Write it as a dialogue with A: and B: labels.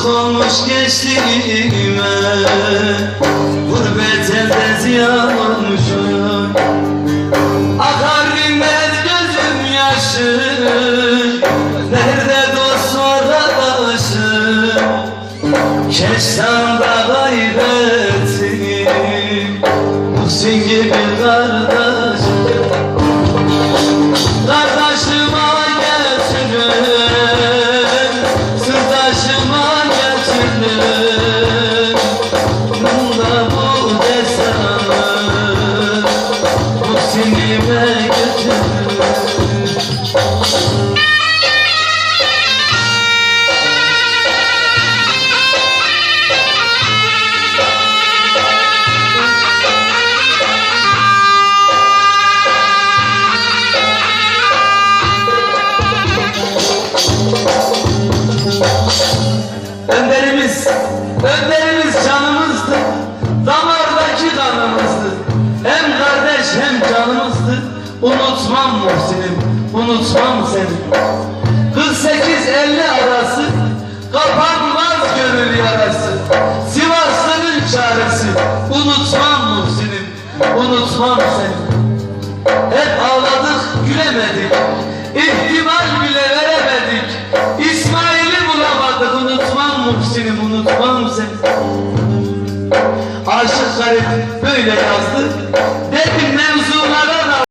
A: hoş geçtiğime Gurbet elde ziyan olmuş Akar dinmez gözüm yaşı. Nerede dost arkadaşı Keştan da kaybettim. Muhsin gibi kardeş getirin Önderimiz, önderimiz canımızdı. Damardaki kanımızdı. Hem kardeş hem canımızdı. Unutmam Muhsin'im, unutmam seni. 48-50 arası kapanmaz gönül yarası. Sivaslı'nın çaresi. Unutmam Muhsin'im, unutmam seni. Hep ağladık, gülemedik. İhtimal bile veremedik. Muhsin'im, unutmam seni. Aşık garip böyle yazdı,